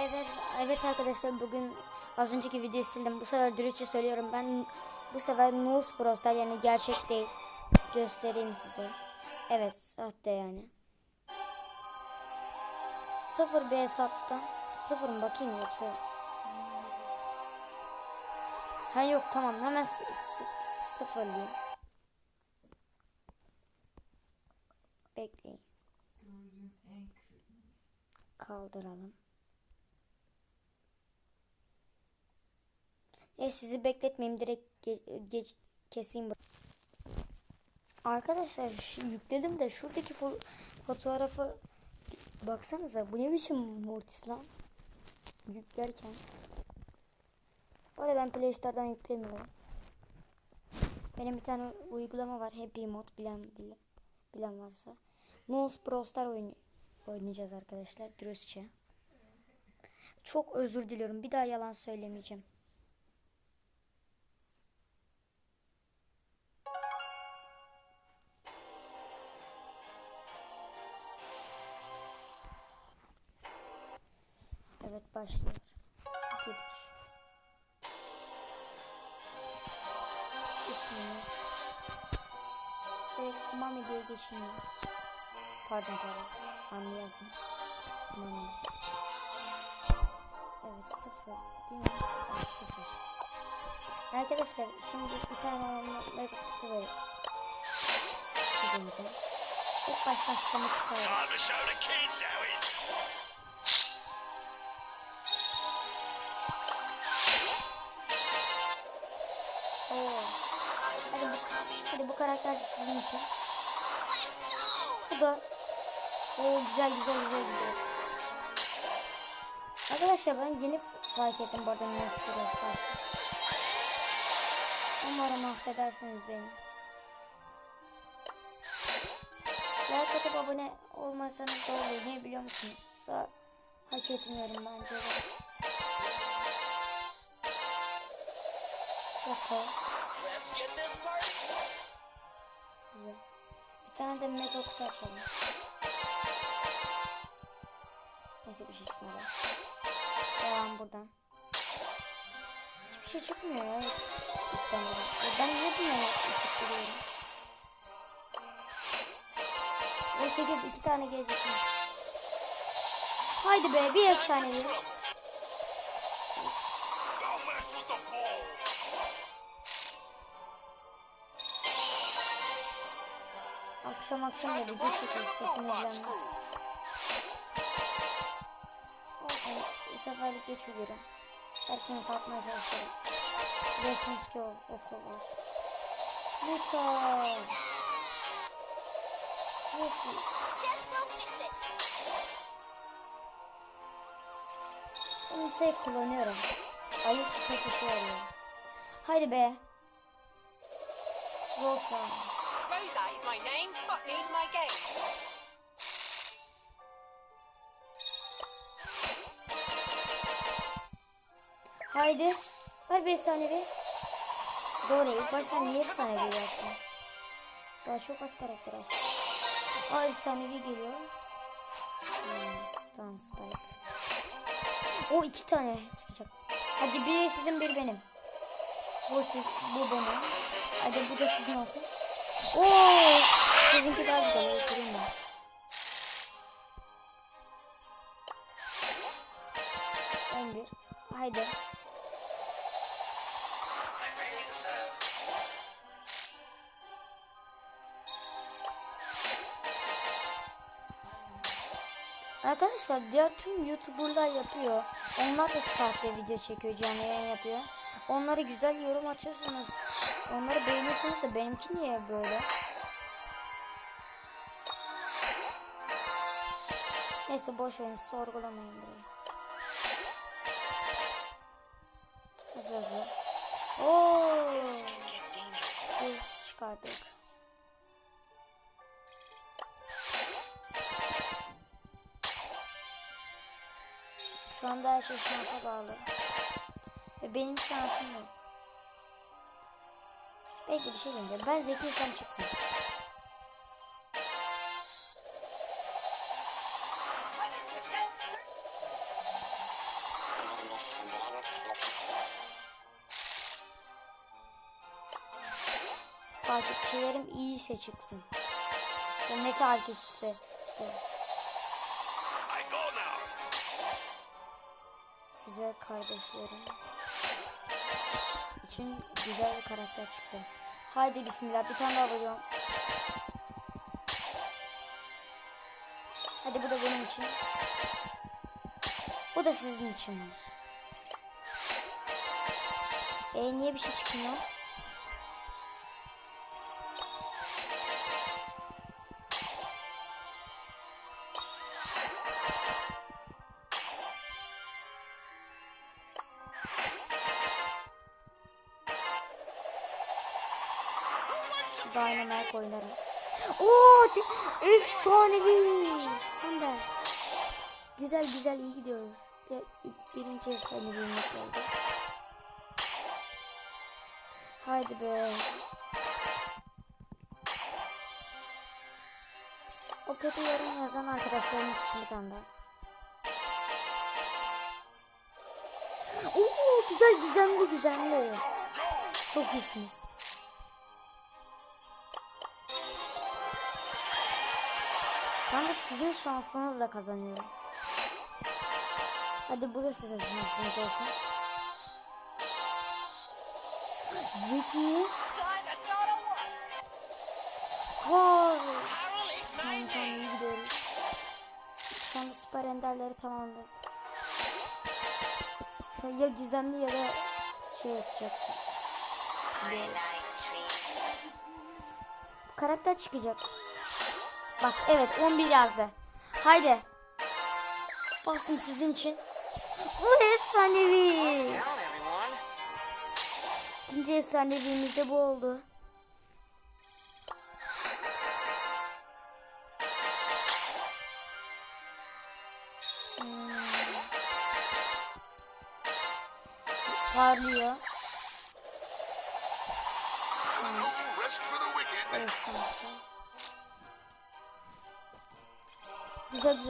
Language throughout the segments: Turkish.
Evet, evet arkadaşlar bugün az önceki videoyu sildim. Bu sefer dürüstçe söylüyorum. Ben bu sefer Nus Bros'lar yani gerçek değil. Göstereyim size. Evet, sahte yani. Sıfır bir hesaptan. Sıfır mı bakayım yoksa? Ha yok tamam hemen sıfırlayayım. Bekleyin. Kaldıralım. E sizi bekletmeyeyim direkt ge- geç keseyim. Arkadaşlar yükledim de şuradaki fo- fotoğrafı baksanıza bu ne biçim Mortis lan? Yüklerken. Bu arada ben Play Store'dan yüklemiyorum. Benim bir tane uygulama var Happy Mod bilen bilen, bilen varsa. Nose Pro Star oyunu oynayacağız arkadaşlar dürüstçe. Çok özür diliyorum. Bir daha yalan söylemeyeceğim. Başlıyor. Giriş. İsmimiz. Direkt Mami diye geçiniyor. Pardon pardon. Mami. Mami. Evet sıfır. Değil mi? Evet sıfır. Arkadaşlar şimdi bir tane onunla kutu verin. Gidince. İlk baştan sana çıkarım. Karakter sizin için. Bu da. Oo güzel güzel güzel gidiyor. Arkadaşlar ben yeni fark ettim bu arada nasıl biraz Umarım affedersiniz beni. Like atıp abone olmasanız da olur. Niye biliyor musunuz? Hak etmiyorum bence de. Yok tane de mega kutu açalım. Neyse bir şey çıkmadı. Devam buradan. Hiçbir şey çıkmıyor ya. Ben niye bunu ışık duruyorum? O 8 iki tane gelecek? Haydi be bir efsane Akşam akşam da video çekiyoruz kesin izlenmez. Olsun bu seferlik geçiyorum. Erken kalkmaya çalışıyorum. Biliyorsunuz ki o okul var. Lütfen. İt. Ben tek kullanıyorum. Ayı işe yarıyor. Haydi be. Rosa. Rosa is my name. Botany's my game. Haydi. Ver bir efsanevi. Doğru ilk baştan niye efsanevi versin? Daha çok az karakter az. Aa efsanevi geliyor. Hmm, tamam Spike. O iki tane çıkacak. Hadi biri sizin bir benim. Bu siz, bu benim. Hadi bu da sizin olsun. Oo, sizinki daha güzel. Öldüreyim ben. On bir. Haydi. Arkadaşlar diğer tüm YouTuber'lar yapıyor. Onlar da sahte video çekiyor, canlı yayın yapıyor. Onlara güzel yorum atıyorsunuz. Onları beğeniyorsunuz da benimki niye böyle? Neyse boş verin sorgulamayın burayı. Hızlı hızlı. Oo. Biz çıkardık. Şu anda her şey şansa bağlı. Ve benim şansım yok. Belki bir şey diyeceğim. Ben zekiysem çıksın. Takipçilerim iyiyse çıksın. Ne takipçisi işte. Güzel kardeşlerim için güzel bir karakter çıktı. Haydi bismillah bir tane daha alıyorum. Hadi bu da benim için. Bu da sizin için. E niye bir şey çıkmıyor? Dynamite oynarım. Oo, efsanevi. Hem de. Güzel güzel iyi gidiyoruz. Bir, birinci efsanevimiz oldu. Haydi be. O kötü yorum yazan arkadaşlarımız için bir tane daha. Oo güzel güzelli güzelli. Çok iyisiniz. Ben de sizin şansınızla kazanıyorum. Hadi bu da sizin şansınız olsun. Jackie. Time to go to work. Kar. Carol is my Tamam tamam iyi gidiyoruz. Şu anda süper enderleri tamamladık. Şu ya gizemli ya da şey yapacak. Karakter çıkacak. Bak evet 11 yazdı. Haydi. Bastım sizin için. Bu efsanevi. İkinci efsanevimiz de bu oldu.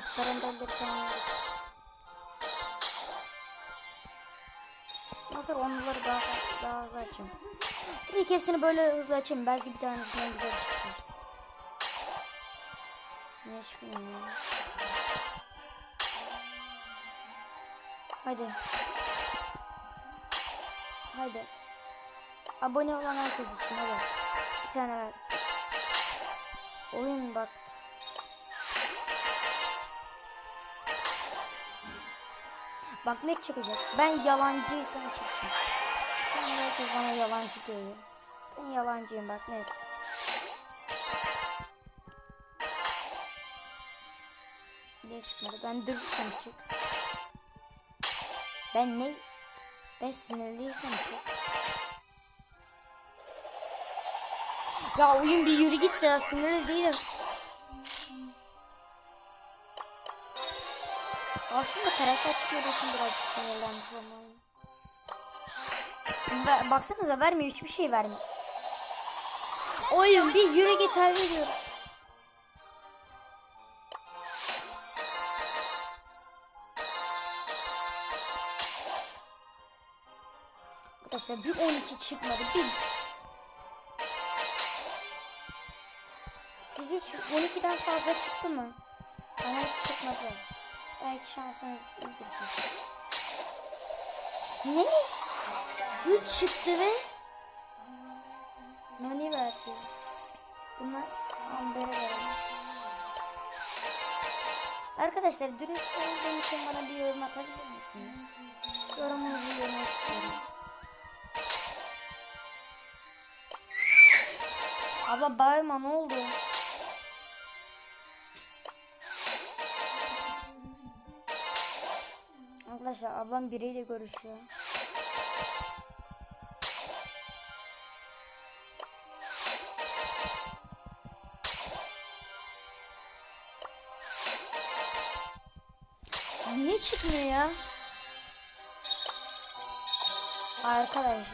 Süper enderleri tamamladık. Nasıl onları daha daha hızlı açayım. İlk hepsini böyle hızlı açayım. Belki bir tanesinden güzel çıkar. Niye çıkmıyor ya? Hadi. Hadi. Abone olan herkes için hadi. Bir tane ver. Oyun bak. Bak ne çıkacak? Ben yalancıysam çıksın. Şimdi herkes bana yalancı diyor. Ben yalancıyım bak net. Ne çıkmadı? Ben dürüstsem çık. Ben ne? Ben sinirliysem çık. Ya oyun bir yürü git ya sinirli değilim. Aslında karakter çıkıyor için birazcık sinirlenmiş olmalıyım. Ve baksanıza vermiyor hiçbir şey vermiyor. Oyun bir yürü harbi diyorum. Arkadaşlar bir 12 çıkmadı. Bir Size hiç 12'den fazla çıktı mı? Bana hiç çıkmadı. Belki şansınız iyidir sizin. Ne? 3 çıktı ve Nani verdi. Bunlar Amber'e verelim. Arkadaşlar dürüst olduğum için bana bir yorum atabilir misiniz? Yorumunuzu görmek istiyorum. Abla bağırma ne oldu? Arkadaşlar ablam biriyle görüşüyor. Niye çıkmıyor ya? Arkadaşlar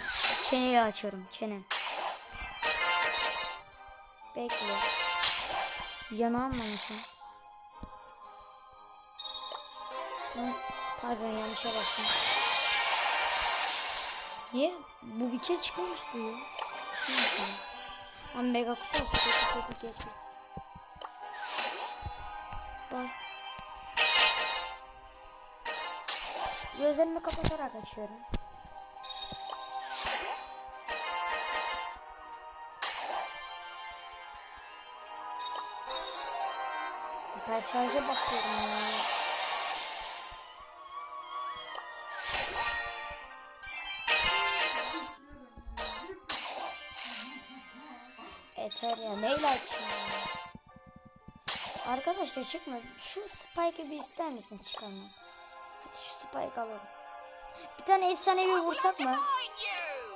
çeneyi açıyorum çene. Bekle. Yanağımlamışım. Hı, Pardon yanlışa bastım. Niye? Bu bir kere çıkmamış bu ya. Neyse. Ama mega kutu. Kutu kutu geç. Bas. Gözlerimi kapatarak açıyorum. Personaja bakıyorum ya. Ya neyle ya? Arkadaşlar çıkma. Şu Spike'ı bir ister misin çıkarma? Hadi şu Spike alalım. Bir tane efsanevi vursak mı?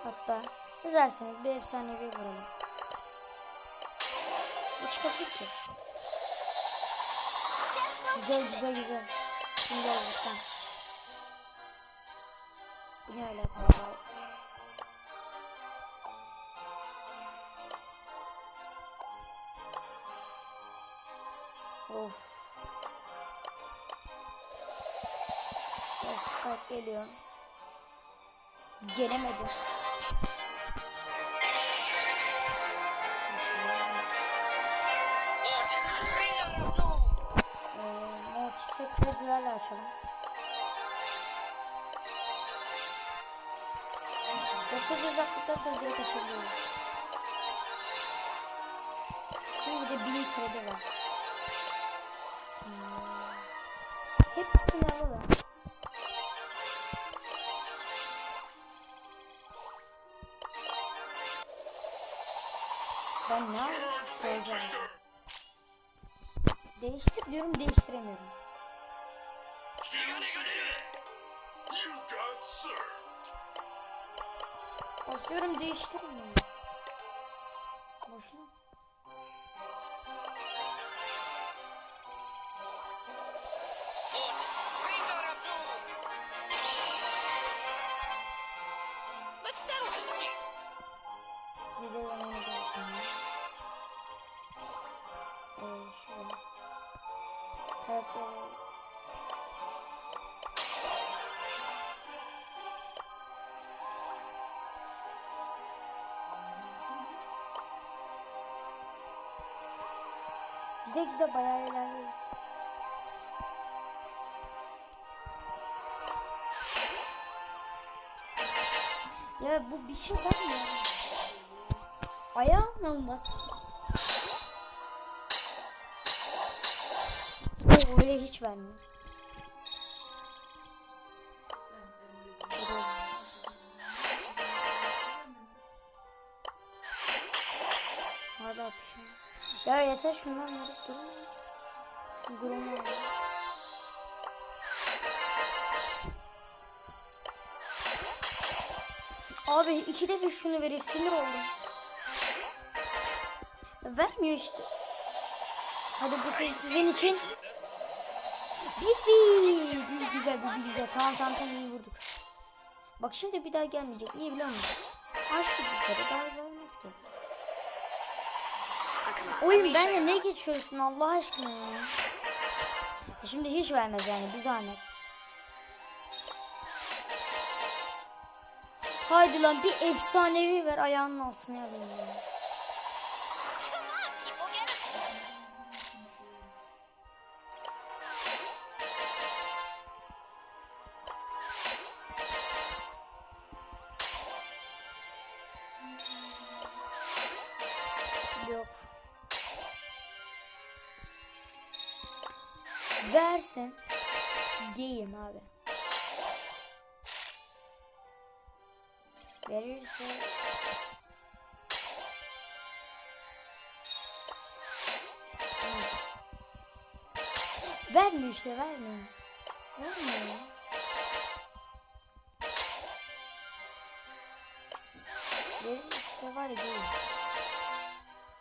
Hatta ne dersiniz bir efsanevi vuralım. Hiç kapık ki. Güzel güzel güzel. Şimdi tamam. Bu ne öyle Skype geliyor. Gelemedi. Ee, Mortis'e kredilerle açalım. Dokuz yüz attıktan sonra direkt açabiliyoruz. Şimdi bir de bin kredi var. Hepsini alalım. Basıyorum değiştirmiyor. Boşuna. Güzel güzel bayağı ilerliyoruz. Ya bu bir şey var mı? ya? Ayağımla mı bastın? Yok öyle hiç vermiyor. Yeter şundan vurup durun. Grumu. Abi ikide bir şunu verir sinir oldum. Vermiyor işte. Hadi bu şey sizin için. Bibi. Güzel bir güzel. Tamam tamam tamam iyi vurduk. Bak şimdi bir daha gelmeyecek. Niye biliyor musun? Açtık bir kere daha vermez ki. Oyun benimle ne geçiyorsun Allah aşkına ya. E Şimdi hiç vermez yani bir zahmet. Haydi lan bir efsanevi ver ayağının altına ya. Come Versin. Giyim abi. Verirse Vermiyor işte vermiyor. Vermiyor ya. Verirse var ya giyim.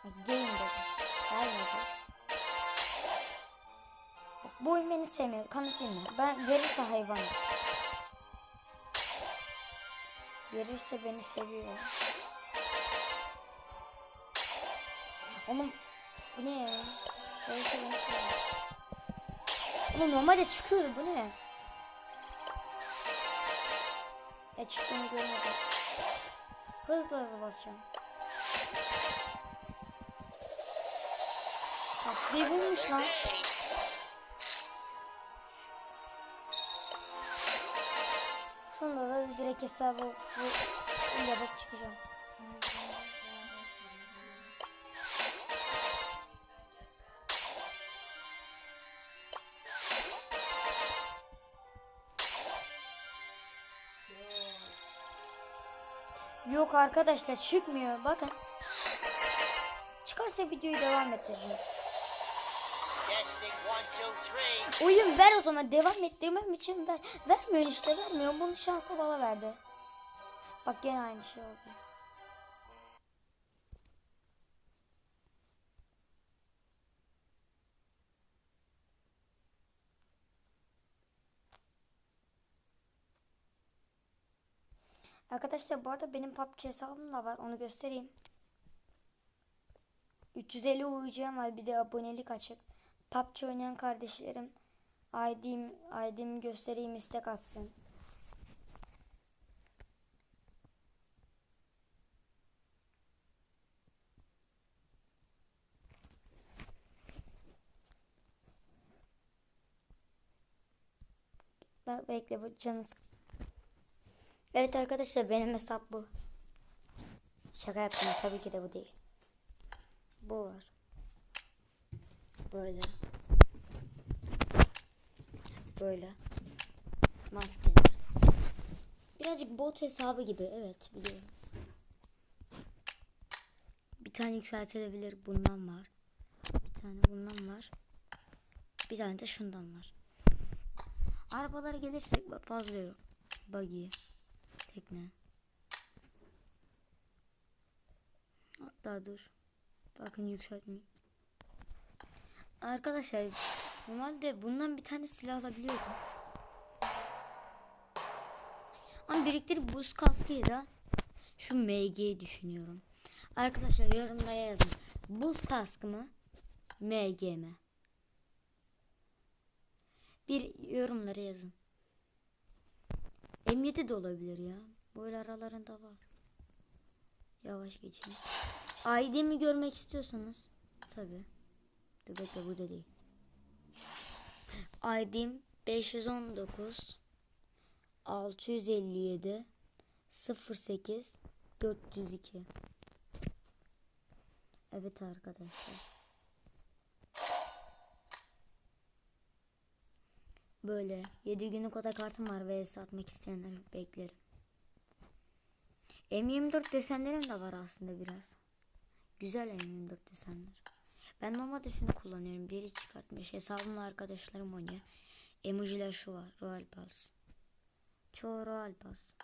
Bak game bu oyun beni sevmiyor. Kanıtlayayım mı? Ben verirse hayvan. Verirse beni seviyor. Oğlum bu ne ya? Verirse beni seviyor. Oğlum normalde çıkıyordu bu ne? Ne çıktığını görmedim. Hızlı hızlı basacağım. Tatlıyı bulmuş lan. Direkt hesabı full yapıp çıkacağım. Yok arkadaşlar çıkmıyor bakın. Çıkarsa videoyu devam ettireceğim. Oyun ver o zaman devam ettirmem için ver. Vermiyor işte vermiyor. Bunu şansa baba verdi. Bak gene aynı şey oldu. Arkadaşlar bu arada benim PUBG hesabım da var. Onu göstereyim. 350 uyuyacağım var. Bir de abonelik açık. PUBG oynayan kardeşlerim ID'm, ID'mi göstereyim istek atsın. Bak bekle bu canı sık- Evet arkadaşlar benim hesap bu. Şaka yaptım tabii ki de bu değil. Bu var. Böyle. Böyle. Maskeler. Birazcık bot hesabı gibi evet biliyorum. Bir tane yükseltilebilir bundan var. Bir tane bundan var. Bir tane de şundan var. Arabalara gelirsek fazla yok. Buggy. Tekne. Hatta dur. Bakın yükseltmeyin. Arkadaşlar normalde bundan bir tane silah alabiliyorum. Ama biriktirip buz kaskıyı da şu MG'yi düşünüyorum. Arkadaşlar yorumlara yazın. Buz kaskı mı? MG mi? Bir yorumlara yazın. M7 de olabilir ya. Böyle aralarında var. Yavaş geçeyim. ID'mi görmek istiyorsanız tabi. Dur bu da değil. ID'm 519 657 08 402 Evet arkadaşlar. Böyle 7 günlük oda kartım var ve satmak isteyenler beklerim. M24 desenlerim de var aslında biraz. Güzel M24 desenler. Ben normalde şunu kullanıyorum. Biri çıkartmış. Hesabımla arkadaşlarım oynuyor. Emojiler şu var. Royal Pass. Çoğu Royal Pass.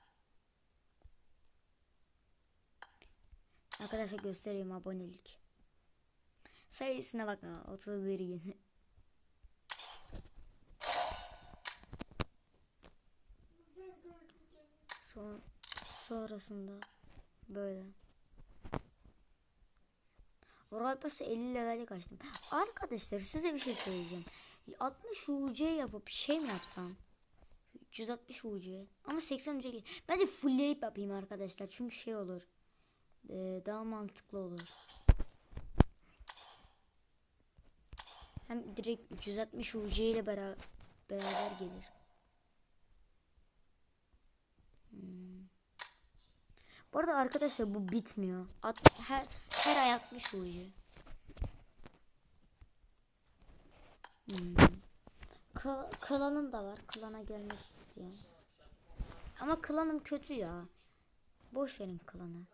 Arkadaşlar göstereyim abonelik. Sayısına bakma. 31 gün. Son, sonrasında böyle. Royal Pass'ı 50 levelde kaçtım. Arkadaşlar size bir şey söyleyeceğim. 60 UC yapıp şey mi yapsam? 360 UC. Ama 80 UC değil. Bence fullleyip yapayım arkadaşlar. Çünkü şey olur. Ee, daha mantıklı olur. Hem direkt 360 UC ile beraber, beraber gelir. Bu arada arkadaşlar bu bitmiyor. At, her, her ay 60 UC. Hmm. Kla- klanım da var. Klana gelmek istiyorum. Ama klanım kötü ya. Boş verin klanı.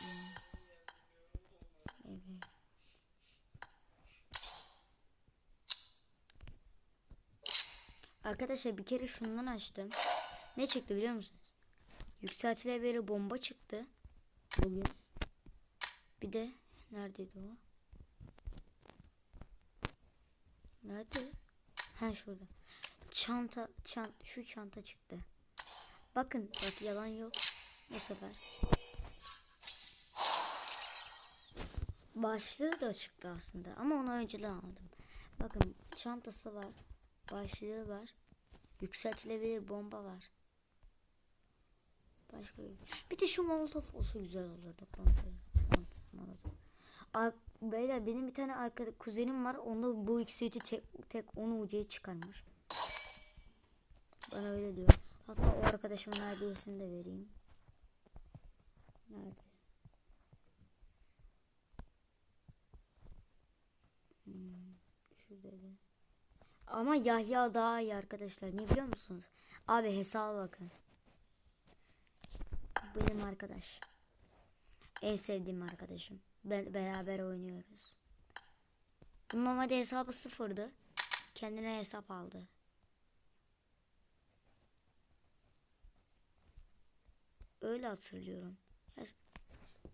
Hmm. Evet. Arkadaşlar bir kere şundan açtım. Ne çıktı biliyor musunuz? Yükseltilebilir bomba çıktı. Bugün. Bir de neredeydi o? Nerede? Ha şurada. Çanta, çant, şu çanta çıktı. Bakın bak yalan yok. Bu sefer. Başlığı da çıktı aslında ama onu önceden aldım. Bakın çantası var. Başlığı var. Yükseltilebilir bomba var. Başka bir. Bir de şu molotof olsa güzel olurdu. Molotof. Ar- Beyler benim bir tane arkadaş kuzenim var. Onda bu ikisi tek, tek onu ucuya çıkarmış. Bana öyle diyor. Hatta o arkadaşımın hediyesini de vereyim. Nerede? Hmm, şurada. Ama Yahya daha iyi arkadaşlar. Ne biliyor musunuz? Abi hesaba bakın. Benim arkadaş. En sevdiğim arkadaşım. Be- beraber oynuyoruz. Normalde hesabı sıfırdı. Kendine hesap aldı. Öyle hatırlıyorum.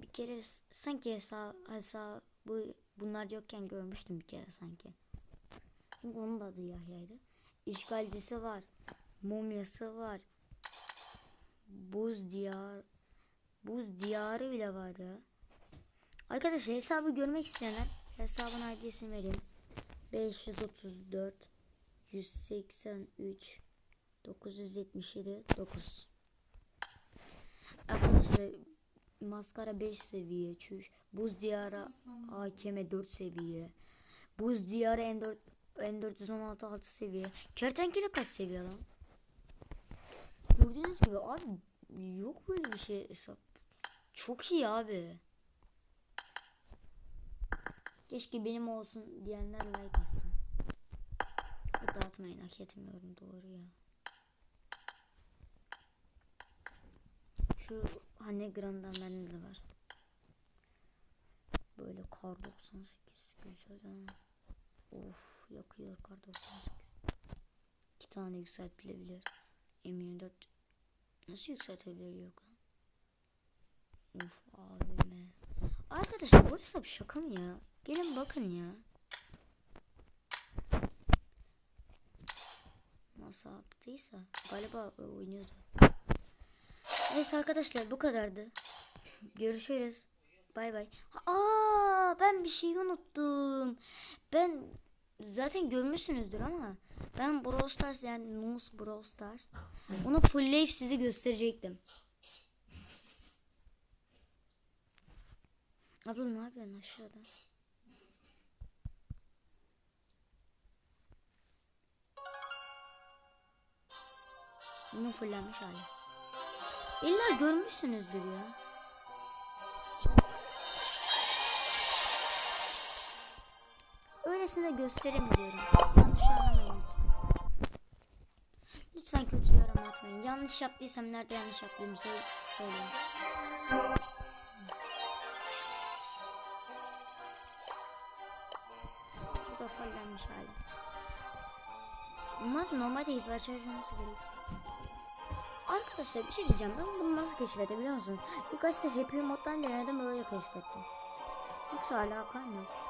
Bir kere sanki hesap bu bunlar yokken görmüştüm bir kere sanki. Çünkü onun da adı Yahya'ydı. İşgalcisi var. Mumyası var. Buz diyar. Buz diyarı bile var ya. Arkadaşlar hesabı görmek isteyenler hesabın ID'sini vereyim. 534 183 977 9 Arkadaşlar maskara 5 seviye çüş. Buz diyarı AKM 4 seviye. Buz diyarı M4 M416 6 seviye. Kertenkele kaç seviye lan? Gördüğünüz gibi abi yok böyle bir şey hesap. Çok iyi abi. Keşke benim olsun diyenler like atsın. Hadi dağıtmayın hak etmiyorum doğru ya. Şu hani gramdan bende de var. Böyle kar 98 güzel ha. Of yakıyor kar 98. İki tane yükseltilebilir. M24 nasıl yükseltebilir yok lan? Of abime. Arkadaşlar bu hesap şaka mı ya? Gelin bakın ya. Nasıl yaptıysa galiba oynuyordu. Neyse arkadaşlar bu kadardı. Görüşürüz. Bay bay. Aa ben bir şey unuttum. Ben zaten görmüşsünüzdür ama ben Brawl Stars yani Nus Brawl Stars onu fullleyip size gösterecektim. Abla ne yapıyorsun aşağıda? Bunun fullenmiş hali. İlla görmüşsünüzdür ya. Öylesine göstereyim diyorum. Yanlış anlamayın lütfen. Lütfen kötü yorum atmayın. Yanlış yaptıysam nerede yanlış yaptığımı söyle söyleyin. Bu da fullenmiş hali. Bunlar normalde hiperşarj olması gerekiyor. Arkadaşlar bir şey diyeceğim. Ben bunu nasıl keşfedebiliyor musun? İlk başta Happy Mod'dan denedim böyle keşfettim. Yoksa alakam yok.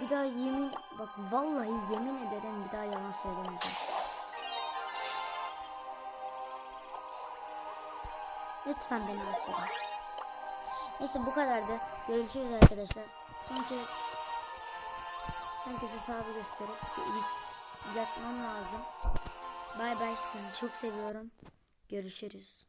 Bir daha yemin bak vallahi yemin ederim bir daha yalan söylemeyeceğim. Lütfen beni affedin. Neyse bu kadardı. Görüşürüz arkadaşlar. Son kez son kez hesabı gösterip yatmam lazım. Bay bay sizi çok seviyorum. Görüşürüz.